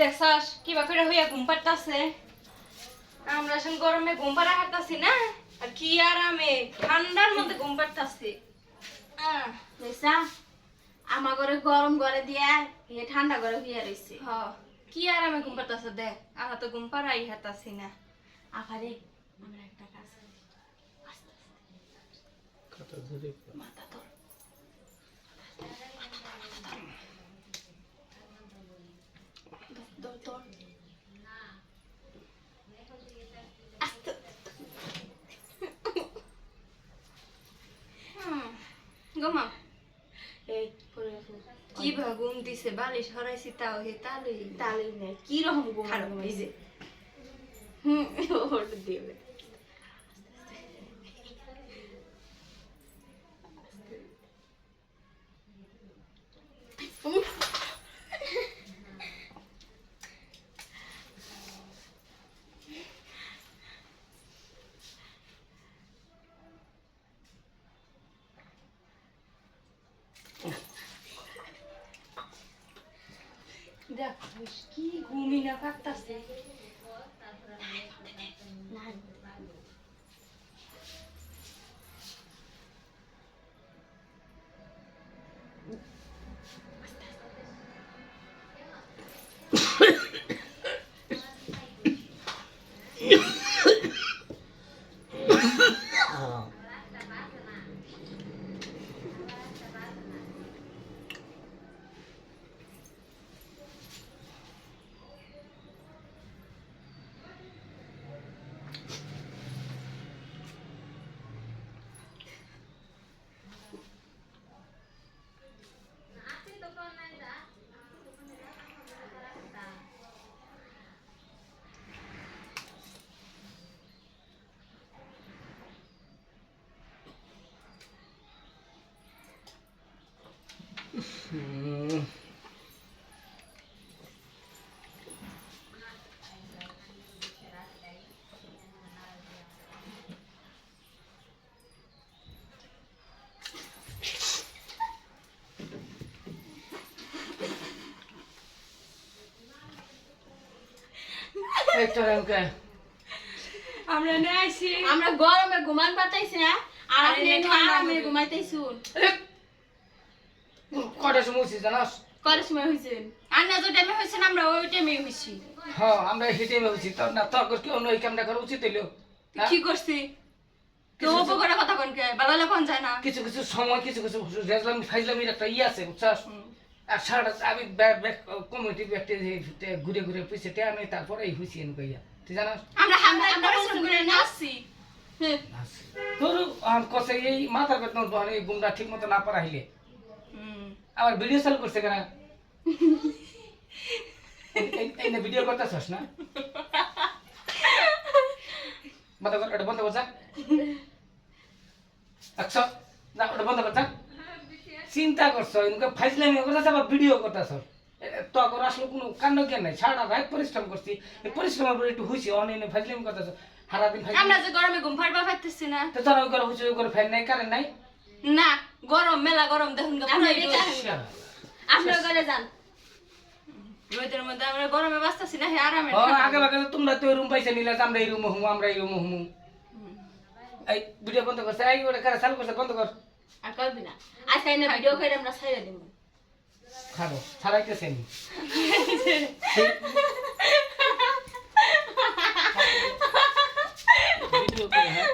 দেখছাস? কিবা করে হইয়া ঘুম পাড়তাছে? আমরা এখন গরমে ঘুম পাড়া হাঁটতাছি না আর কি আরামে ঠান্ডার মধ্যে ঘুম পাড়তাছি। দেখছা আমার ঘরে গরম ঘরে দিয়া হে ঠান্ডা ঘরে হইয়া রইছে। হ কি আরামে ঘুম পাড়তাছে দেখ আমরা তো ঘুম পাড়াই হাঁটতাছি না। আফারে আমরা একটা কাজ মাথা ধর, ধর, ধর। আস্তে হুম, ঘুমা এই পড়ে গেছে। কি ভা ঘুম দিছে বালিশ হরাইছি তাও হে তালুই তালে নেই কি রকম ঘুম খারাপ? হয়েছে হুম দিবে দেখ কি ঘুমি না কাটতাছে না আমরা নে আইছি। আমরা গরমে ঘুমান পাতাইছি না আর আপনি আরামে ঘুমাইতেছুন কটার সময় উঠছিস জানাস? কত সময় হয়েছেন আর না যে টাইমে হইছে আমরা ওই টাইমে হইছি। হ্যাঁ আমরা হিটে হয়েছি তোর না তোর কি অন্য এই কামটা করা উচিত হইল? কি করছি? তো কিছু- কথা কোন কে? বালালে কোন যায় না। কিছু কিছু সময় কিছু কিছু রেজলামি ফাইজলামির একটা ইয়ে আছে বুঝছাস? আর সারা আমি কমিটি ব্যাগটে ঘুরে ঘুরে পিছিয়ে আমি তারপরে এই এনে কইয়া তুই জানাস? আমরা আমরা হামলা আমরা পরিশ্রম করে না আসছি। হ্যাঁ, তোর আম কসে এই মাথার বেতন এই গুমরা ঠিক মতো না পারা হইলে আবার ভিডিও চালু করছে কেন? এই- না ভিডিও করতেছস না? বন্ধ কর এটা বন্ধ কর যা। আচ্ছা না ওটা বন্ধ কর যা। চিন্তা করছ এমনি ফাইজলামি করতেছ আবার ভিডিও করতেছ তো আগর আসলে কোনো কাণ্ড জ্ঞান নাই। সারা রাত পরিশ্রম করছি। এই পরিশ্রমের পরে একটু হয়েছি অনেক ফাইজলামি করতেছ সারাদিন আমরা যে গরমে ঘুম পাড়বা পাইতেছি না। তো তোরা ওই করে হয়েছে ওই করে ফ্যান নাই কারেন্ট নাই? না গরম মেলা গরম দেখুন আমরা ঘরে যান। রোদের মধ্যে আমরা গরমে বাঁচতেছি না হে আরামে ও আগে আগে তোমরা তো রুম পাইছে নিলে যে আমরা এই রুম হুম আমরা এই রুম হুম। এই ভিডিও বন্ধ করছে এই ওটা কারা চালু করছে বন্ধ কর। আর করবি না। আজ তাই না ভিডিও করে আমরা ছাইড়া দিব খাব ছাড়াইতেছেন ভিডিও করে হ্যাঁ।